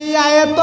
এত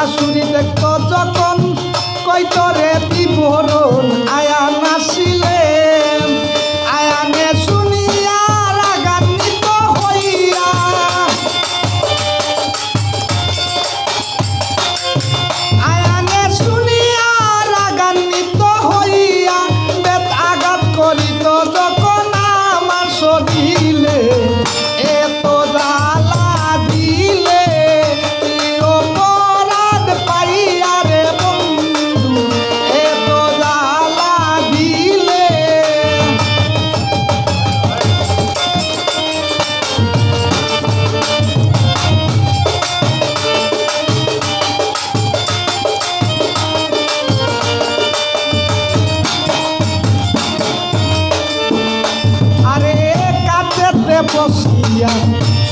শাশুড়ি দেখো যখন কই তরে বিবরণ আয়া নাসি।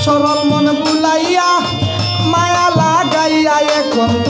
সরল মন বুলাইয়া মায়া লাগাইয়া এখন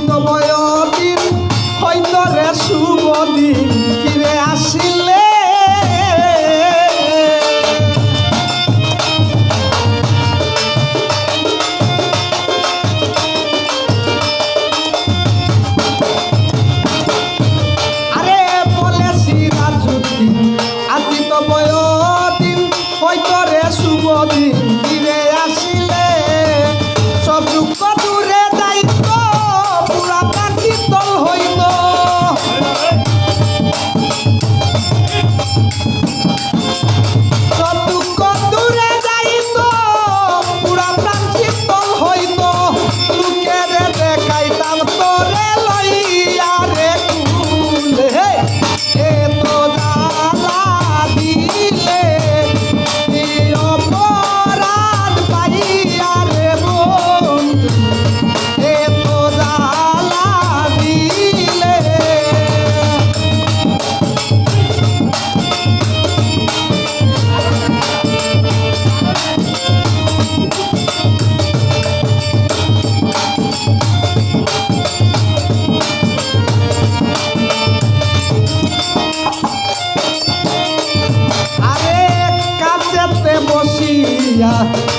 আনন্দময় দিন হয়তো রে শুভ দিন ফিরে আসিলে। দিন হয়তো রে শুভ দিন yeah.